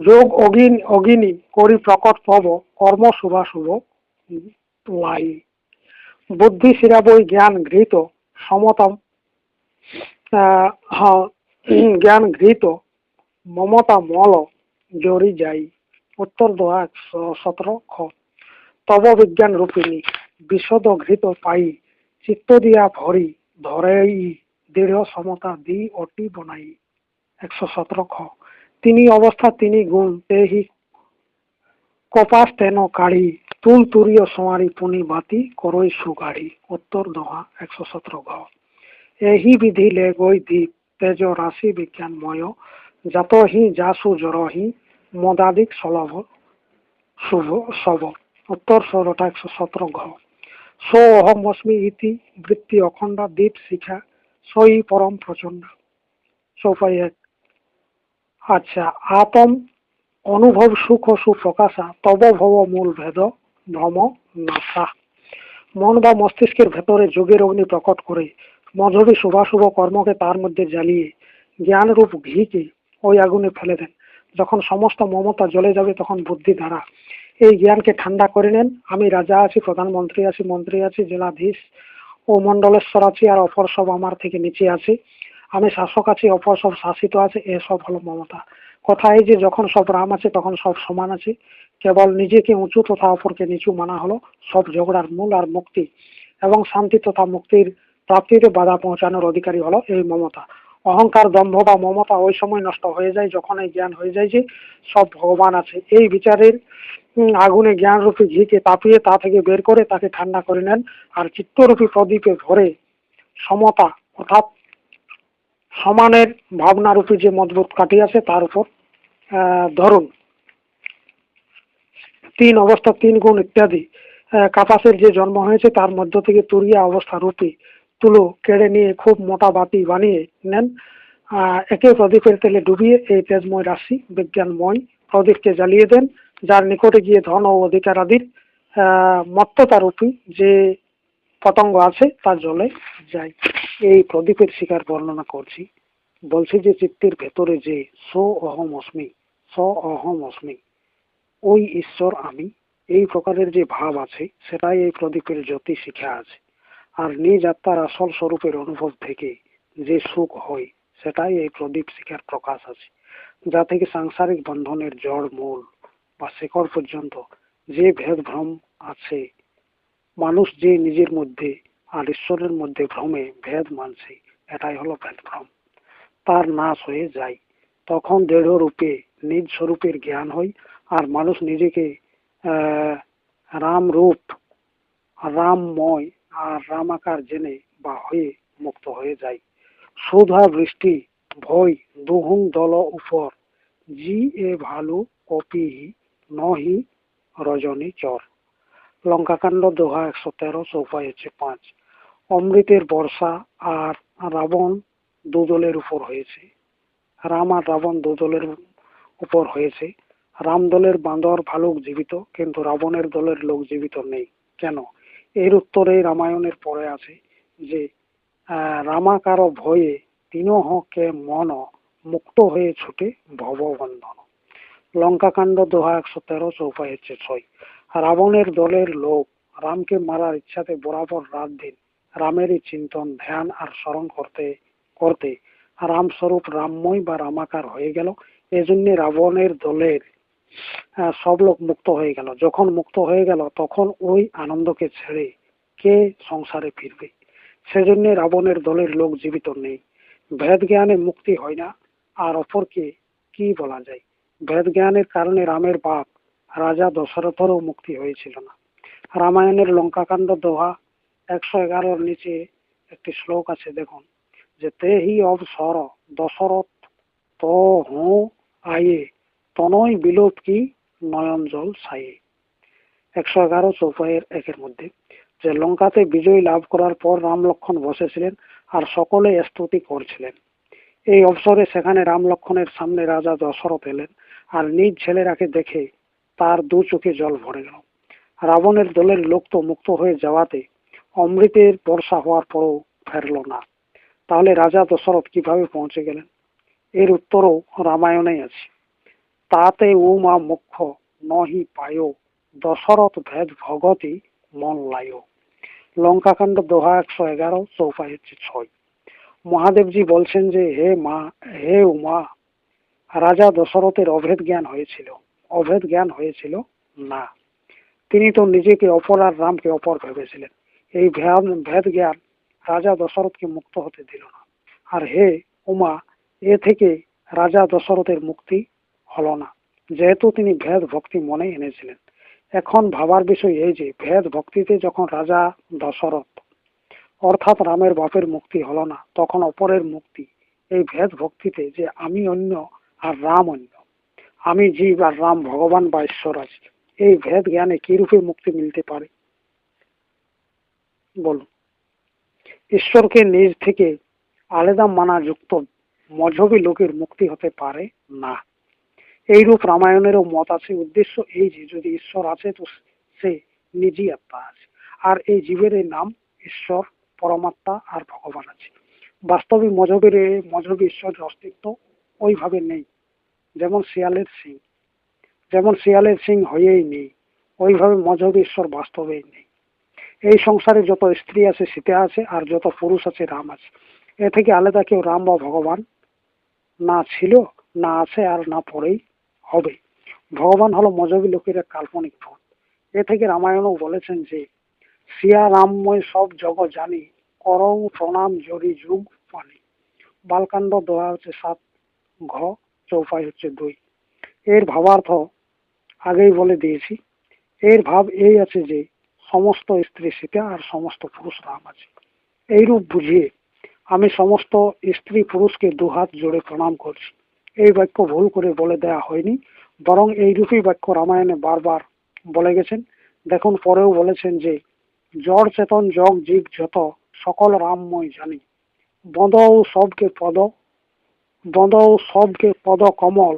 যোগ অগিন অগিনী করি প্রকট পব, কর্ম শুভাশুভ লাই। বুদ্ধি শিরাবই জ্ঞান ঘৃত, সমতম জ্ঞান ঘৃত, মমতা মল, জরি যাই। উত্তর দোয়া একশো সতেরো খ। তব বিজ্ঞান রূপিণী, বিশদ ঘৃত পাই, চিত্ত দিয়া ভরি, ধরেই, দৃঢ় সমতা দি অটি বনাই। একশো সতেরো খ। তিনি অবস্থা তিনি গুণ। তেহি কপাস তেন কাড়ি, তুল তুরীয় সোয়ারি পুনি বাতি করই সুগাড়ি। উত্তর দোহা, একশো সতেরো ঘ। এহি বিধি লে গই দীপ তেজ রাশি বিজ্ঞানময়, জাত হি যাসু জর হি মদাদিক সলভ, শুভ, সব। উত্তর ষোলোটা একশো সতেরো ঘ। সো অহম অস্মি ইতি, বৃত্তি অখণ্ডা, দীপ, শিখা সই পরম প্রচণ্ড চৌপাই এক আচ্ছা আতম অনুভব সুখ সুপ্রকাশা তব ভব মূল ভেদ ভ্রম নাশা। মন বা মস্তিষ্কের ভেতরে যোগের অগ্নি প্রকট করে, মধুরী শুভাশুভ কর্মকে তার মধ্যে জ্বালিয়ে, জ্ঞানরূপ ঘিকে ওই আগুনে ফেলে দেন। যখন সমস্ত মমতা জ্বলে যাবে, তখন বুদ্ধি দ্বারা। এই জ্ঞানকে ঠান্ডা করে নেন। আমি রাজা আছি, প্রধানমন্ত্রী আছি, মন্ত্রী আছি, জেলাধীশ ও মন্ডলেশ্বর আছি, আর অপর সব আমার থেকে নিচে আছে। আমি শাসক আছি, অপর সব শাসিত আছে এসব হলো মমতা। কথা এই যে যখন সব রাম আছে, তখন সব সমান আছে। কেবল নিজেকে উঁচু তথা অপরকে নিচু মানা হলো সব ঝগড়ার মূল আর মুক্তি। এবং শান্তি তথা মুক্তির প্রাপ্তিতে বাধা পৌঁছানোর অধিকারী হলো এই মমতা। অহংকার, দম্ভ বা মমতা ওই সময় নষ্ট হয়ে যায়, যখন এই জ্ঞান হয়ে যায় যে সব ভগবান আছে। এই বিচারের আগুনে জ্ঞানরূপী ঘিকে তাপিয়ে তা থেকে বের করে তাকে ঠান্ডা করে নেন। আর চিত্তরূপী প্রদীপে ভরে সমতা অর্থাৎ সমানের ভাবনারূপী যে মজবুত কাঠি আছে তার উপর ধরুন তিন অবস্থা তিন গুণ ইত্যাদি কাপাসের যে জন্ম হয়েছে তার মধ্য থেকে তুরিয়া অবস্থা রূপী তুলো কেড়ে নিয়ে খুব মোটা বাতি বানিয়ে নেন। একে প্রদীপের তেলে ডুবিয়ে এই তেজময় রাশি বিজ্ঞানময় প্রদীপকে জ্বালিয়ে দেন যার নিকটে গিয়ে ধন ও অধিকারাদির আহ, মত্ততা রূপী যে পতঙ্গ আছে তা জলে যায়। এই প্রদীপের শিকার বর্ণনা করছি। বলছি যে চিত্তের ভেতরে যে স অহম অস্মি স অহম অস্মি, ওই ঈশ্বর আমি। এই প্রকারের যে ভাব আছে, সেটাই এই প্রদীপের জ্যোতি শিখা আছে। আর নিজ আত্মার আসল স্বরূপের অনুভব থেকে যে সুখ হয়, সেটাই এই প্রদীপ শিখার প্রকাশ আছে। যা থেকে সাংসারিক বন্ধনের জড় মূল বা শেকড় পর্যন্ত যে ভেদ ভ্রম আছে, মানুষ যে নিজের মধ্যে আর ঈশ্বরের মধ্যে ভ্রমে ভেদ মানছে, এটাই হলো ভেদ ভ্রম তার নাশ হয়ে যায় তখন দেহ রূপে নিজ স্বরূপের জ্ঞান হয় আর মানুষ নিজেকে রাম রূপ রামময় আর রামাকার জেনে বা হয়ে মুক্ত হয়ে যায় সুধা বৃষ্টি, ভয়, দুহুং দল উপর, জি এ ভালু কপি নহি রজনী চর। লঙ্কাকাণ্ড দোহা একশো তেরো, চৌপাই হচ্ছে পাঁচ। অমৃতের বর্ষা আর রাবণ দুদলের উপর হয়েছে। রাম আর রাবণ দুদলের উপর হয়েছে। রাম দলের বাঁদর ভালুক জীবিত, কিন্তু রাবণের দলের লোক জীবিত নেই। কেন? এর উত্তরে রামায়ণের পরে আছে যে রামাকার ভয়ে তিনহ কে মন মুক্ত হয়ে ছুটে ভববন্ধন। লঙ্কাকাণ্ড দোহা একশো তেরো চৌপাই হচ্ছে ছয়। রাবণের দলের লোক রামকে মারার ইচ্ছাতে বরাবর রাত দিন রামেরই চিন্তন, ধ্যান আর স্মরণ করতে করতে। রামস্বরূপ রামময় বা রামাকার হয়ে গেল। এজন্য রাবণের দলের সব লোক মুক্ত হয়ে গেল। যখন মুক্ত হয়ে গেল, তখন ওই আনন্দকে ছেড়ে কে সংসারে ফিরবে? সেজন্য রাবণের দলের লোক জীবিত নেই। ভেদ জ্ঞানে মুক্তি হয় না। আর অপরকে কি বলা যায়? ভেদ জ্ঞানের কারণে রামের বাপ রাজা দশরথেরও মুক্তি হয়েছিল না। রামায়ণের লঙ্কাকাণ্ড দোহা একশো এগারোর নিচে একটি শ্লোক আছে, দেখুন। যে তে হি অবসর, দশরথ তো হু আয়ে, তনয় বিলোপ কি নয়ন জল সায়ে একশো এগারো চৌপায়ের একের মধ্যে, যে লঙ্কাতে বিজয় লাভ করার পর রাম লক্ষণ বসেছিলেন আর সকলে স্তুতি করছিলেন। এই অবসরে সেখানে রাম লক্ষণের সামনে রাজা দশরথ এলেন আর নিজ ছেলেরাকে দেখে তার দু চোখে জল ভরে গেল। রাবণের দলের লোক তো মুক্ত হয়ে যাওয়াতে অমৃতের বর্ষা হওয়ার পরও ফেরল না। তাহলে রাজা দশরথ কীভাবে পৌঁছে গেলেন? এর উত্তরও রামায়ণেই আছে। তাতে উমা মুখ্য নহি পায়, দশরথ ভেদ ভগতি মন লায়। লঙ্কাকাণ্ড দোহা একশো এগারো, চৌপাই হচ্ছে ছয়। মহাদেবজি বলছেন যে, হে মা, হে উমা, রাজা দশরথের অভেদ জ্ঞান হয়েছিল। অভেদ জ্ঞান হয়েছিল না। তিনি তো নিজেকে অপর আর রামকে অপর ভেবেছিলেন। এই ভেদ ভেদ জ্ঞান রাজা দশরথকে মুক্ত হতে দিল না। আর হে উমা, এ থেকে রাজা দশরথের মুক্তি হলো না। যেহেতু তিনি ভেদ ভক্তি মনে এনেছিলেন। এখন ভাবার বিষয় এই যে, ভেদ ভক্তিতে যখন রাজা দশরথ অর্থাৎ রামের বাপের মুক্তি হলো না, তখন অপরের মুক্তি এই ভেদ ভক্তিতে যে আমি অন্য আর রাম অন্য। আমি জীব আর রাম ভগবান বা ঈশ্বর আছে। এই ভেদ জ্ঞানে কি রূপে মুক্তি মিলতে পারে? বলুন ঈশ্বরকে নিজ থেকে আলাদা মানা যুক্ত মজহবী লোকের মুক্তি হতে পারে না। এইরূপ রামায়ণেরও মত আছে, উদ্দেশ্য এই যে, যদি ঈশ্বর আছে তো সে নিজই আত্মা আছে। আর এই জীবের এই নাম ঈশ্বর, পরমাত্মা আর ভগবান আছে। বাস্তবিক মজহবের এ মজহবী ঈশ্বরের অস্তিত্ব ওইভাবে নেই, যেমন শিয়ালের সিং। যেমন শিয়ালের সিং হয়েই নেই, ওইভাবে মজহবী ঈশ্বর বাস্তবেই নেই। এই সংসারে যত স্ত্রী আছে, সীতা আছে, আর যত পুরুষ আছে, রাম আছে। এ থেকে আলাদা কেউ রাম বা ভগবান না ছিল, না আছে, আর না পরেই হবে। ভগবান হলো মজহবী লোকের কাল্পনিক ভূত এ থেকে রামায়ণও বলেছেন যে, সিয়া রামময় সব জগৎ জানি, করং প্রণাম জরি যুগ পানি। বালকাণ্ড দোয়া হচ্ছে সাত, ঘ, চৌপাই হচ্ছে দুই। এর ভাবার্থ আগেই বলে দিয়েছি। এর ভাব এই আছে যে সমস্ত স্ত্রী সীতা আর সমস্ত পুরুষ রাম আছে। এইরূপ বুঝিয়ে আমি সমস্ত স্ত্রী পুরুষকে দুহাত জোড়ে প্রণাম করছি। এই বাক্য ভুল করে বলে দেয়া হয়নি, বরং এই রূপই বাক্য রামায়ণে বারবার বলে গেছেন। দেখুন, পরেও বলেছেন যে, জড় চেতন, জগ, জীব যত, সকল রামময় জানি। বঁদও সবকে পদ বঁদও সবকে পদ কমল,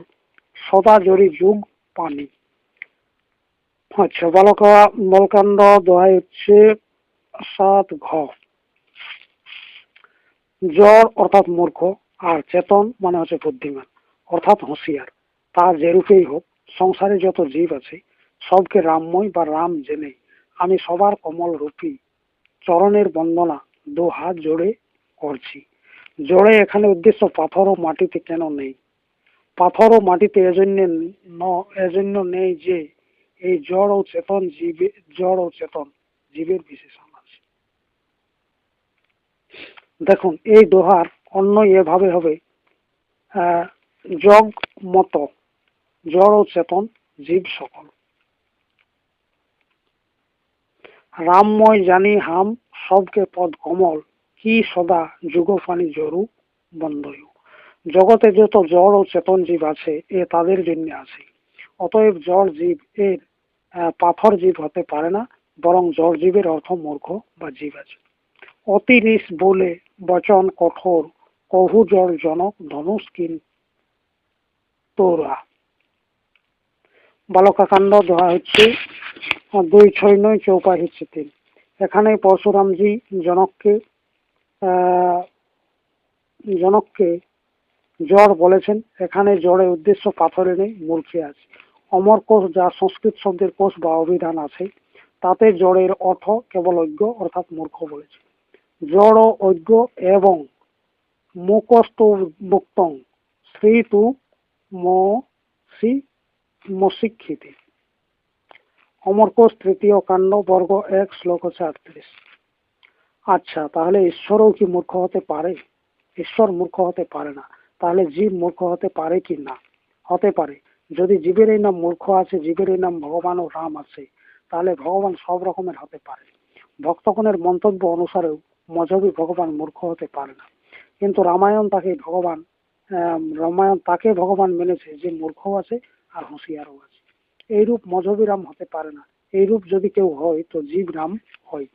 সদা জরি যুগ পানি। আচ্ছা বালকা, বলকাণ্ড, দোহাই হচ্ছে সাত ঘ। জড় অর্থাৎ মূর্খ আর চেতন মানে হচ্ছে বুদ্ধিমান, অর্থাৎ হুঁশিয়ার। তার যেরূপেই হোক, সংসারে যত জীব আছে, সবকে রামময় বা রাম জেনে আমি সবার কমল রূপী, চরণের বন্দনা দু হাত জোড়ে করছি। জোড়ে এখানে উদ্দেশ্য পাথর ও মাটিতে কেন নেই? পাথর ও মাটিতে এজন্য এজন্য নেই যে এই জড় ও চেতন জীবে জড় ও চেতন জীবের বিশেষণ আছে। দেখুন, এই দোহার অন্য এভাবে হবে। জগ মত জড় ও চেতন জীব সকল। রামময় জানি হাম, সবকে পদ কমল, কি সদা যুগফানি জরু বন্ধয়। জগতে যত জড় ও চেতন জীব আছে, এ তাদের জন্য আছে। অতএব জড় জীব এর পাথর জীব হতে পারে না, বরং জড় জীবের অর্থ মূর্খ বা জীব আছে। অতি নিস বলে বচন কঠোর কহু জড় জনক ধনুষ কিন তোরা। বালকাকাণ্ড দেওয়া হচ্ছে দুই ছয় নয় চৌপাই হচ্ছে তিন। এখানে পরশুরামজি জনককে জনককে জ্বর বলেছেন। এখানে জ্বরের উদ্দেশ্য পাথরে নেই মূর্খে আছে। অমর কোষ যা সংস্কৃত শব্দের কোষ বা অভিধান আছে, তাতে জড়ের অর্থ কেবল অজ্ঞ অর্থাৎ মূর্খ বলেছে। জড়, অজ্ঞ এবং মুখস্থ মুক্তং শ্রী তু মসি মশিক্ষিতি অমরকোষ তৃতীয় কাণ্ড, বর্গ এক, শ্লোক হচ্ছে আটত্রিশ। আচ্ছা তাহলে ঈশ্বরও কি মূর্খ হতে পারে? ঈশ্বর মূর্খ হতে পারে না। তাহলে জীব মূর্খ হতে পারে কি না? হতে পারে। যদি জীবের এই নাম মূর্খ আছে জীবের এই নাম ভগবান ও রাম আছে, তাহলে ভগবান সব রকমের হতে পারে। ভক্তগণের মন্তব্য অনুসারেও মজহবী ভগবান মূর্খ হতে পারে না। কিন্তু রামায়ণ তাকে ভগবান রামায়ণ তাকে ভগবান মেনেছে যে মূর্খও আছে আর হুঁশিয়ারও আছে। এইরূপ মজহবী রাম হতে পারে না। এইরূপ যদি কেউ হয়, তো জীব রাম হয়।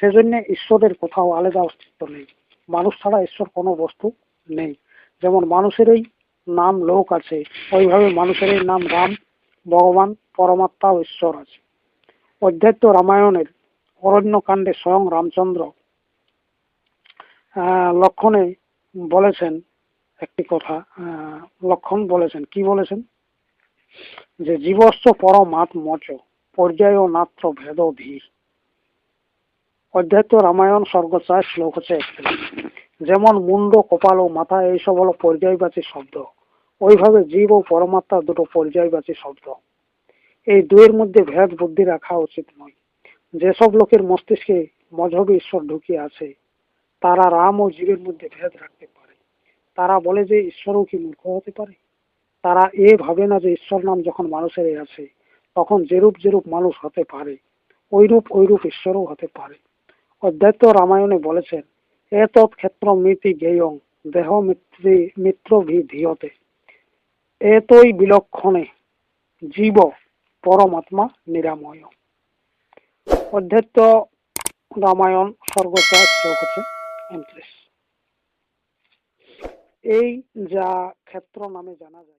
সেজন্য ঈশ্বরের কোথাও আলাদা অস্তিত্ব নেই। মানুষ ছাড়া ঈশ্বর কোনো বস্তু নেই। যেমন মানুষেরই নাম লোক আছে। ওইভাবে মানুষেরই নাম রাম, ভগবান, পরমাত্মা ঈশ্বর আছে। অধ্যাত্ম রামায়ণের অরণ্যকাণ্ডে স্বয়ং রামচন্দ্র লক্ষণে বলেছেন একটি কথা লক্ষণ বলেছেন। কি বলেছেন? যে জীবস্ব পরমাত মচ পর্যায় নাত্র ভেদ ধী অধ্যাত্ম রামায়ণ স্বর্গ চার শ্লোক হচ্ছে একত্রিশ যেমন মুন্ড, কপাল ও মাথা, এইসব হলো পর্যায়বাচী শব্দ। ওইভাবে জীব ও পরমাত্মা দুটো পর্যায়বাচী শব্দ। এই দুয়ের মধ্যে ভেদ বুদ্ধি রাখা উচিত নয়। যেসব লোকের মস্তিষ্কে মজহবী ঈশ্বর ঢুকিয়ে আছে, তারা রাম ও জীবের মধ্যে ভেদ রাখতে পারে। তারা বলে যে ঈশ্বরও কি মূর্খ হতে পারে? তারা এ ভাবে না যে ঈশ্বর নাম যখন মানুষের আছে, তখন যেরূপ যেরূপ মানুষ হতে পারে ওইরূপ ওইরূপ ঈশ্বরও হতে পারে। অধ্যাত্ম রামায়ণে বলেছেন এতৎ ক্ষেত্র মিতি জ্ঞেয়ং দেহ মিত্রি মিত্র ভি ধীয়তে এতই বিলক্ষণে জীব পরমাত্মা নিরাময় অধ্যাত্ম রামায়ণ হচ্ছে এই যা ক্ষেত্র নামে জানা যায়।